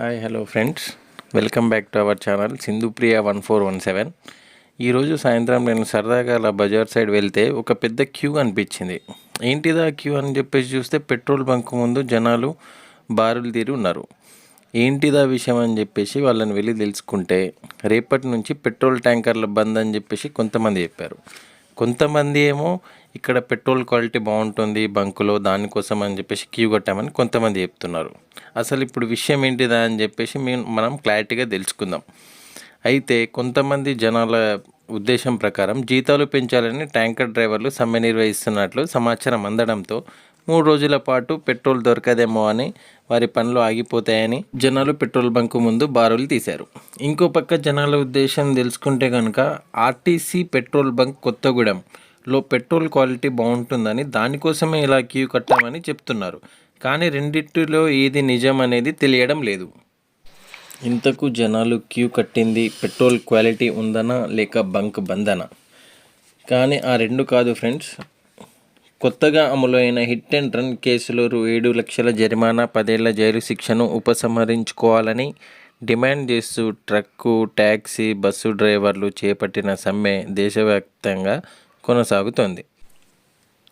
Hi hello friends welcome back to our channel Sindhupriya one four one seven ఈరోజు సాయంత్రం నేను సరదాగా అలా బజార్ సైడ్ వెళ్తే ఒక పెద్ద క్యూ అనిపించింది. ఏంటిదా క్యూ అని చెప్పేసి చూస్తే పెట్రోల్ బంక్ ముందు జనాలు బారులు తీరి ఉన్నారు. ఏంటిదా విషయం అని చెప్పేసి వాళ్ళని వెళ్ళి తెలుసుకుంటే రేపటి నుంచి పెట్రోల్ ట్యాంకర్ల బంద్ అని చెప్పేసి కొంతమంది చెప్పారు. కొంతమంది ఏమో ఇక్కడ పెట్రోల్ క్వాలిటీ బాగుంటుంది బంకులో దానికోసం అని చెప్పేసి క్యూ కట్టామని కొంతమంది చెప్తున్నారు. అసలు ఇప్పుడు విషయం ఏంటిదా అని చెప్పేసి మేము మనం క్లారిటీగా తెలుసుకుందాం. అయితే కొంతమంది జనాల ఉద్దేశం ప్రకారం జీతాలు పెంచాలని ట్యాంకర్ డ్రైవర్లు సమ్మె నిర్వహిస్తున్నట్లు సమాచారం అందడంతో మూడు రోజుల పాటు పెట్రోల్ దొరకదేమో అని వారి పనులు ఆగిపోతాయని జనాలు పెట్రోల్ బంకు ముందు బారులు తీశారు. ఇంకో పక్క జనాల ఉద్దేశం తెలుసుకుంటే కనుక ఆర్టీసీ పెట్రోల్ బంక్ కొత్తగూడెం లో పెట్రోల్ క్వాలిటీ బాగుంటుందని దానికోసమే ఇలా క్యూ కట్టామని చెప్తున్నారు. కానీ రెండిటిలో ఏది నిజం అనేది తెలియడం లేదు. ఇంతకు జనాలు క్యూ కట్టింది పెట్రోల్ క్వాలిటీ ఉందనా లేక బంక్ బందనా? కానీ ఆ రెండు కాదు ఫ్రెండ్స్. కొత్తగా అమలు అయిన హిట్ అండ్ రన్ కేసులో రూ ఏడు లక్షల జరిమానా పదేళ్ళ జైలు శిక్షను ఉపసంహరించుకోవాలని డిమాండ్ చేస్తూ ట్రక్కు ట్యాక్సీ బస్సు డ్రైవర్లు చేపట్టిన సమ్మె దేశవ్యాప్తంగా కొనసాగుతోంది.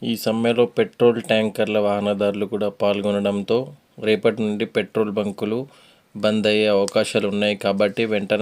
ఈ సమ్మెలో పెట్రోల్ ట్యాంకర్ల వాహనదారులు కూడా పాల్గొనడంతో రేపటి నుండి పెట్రోల్ బంకులు బంద్ అయ్యే అవకాశాలు ఉన్నాయి కాబట్టి వెంటనే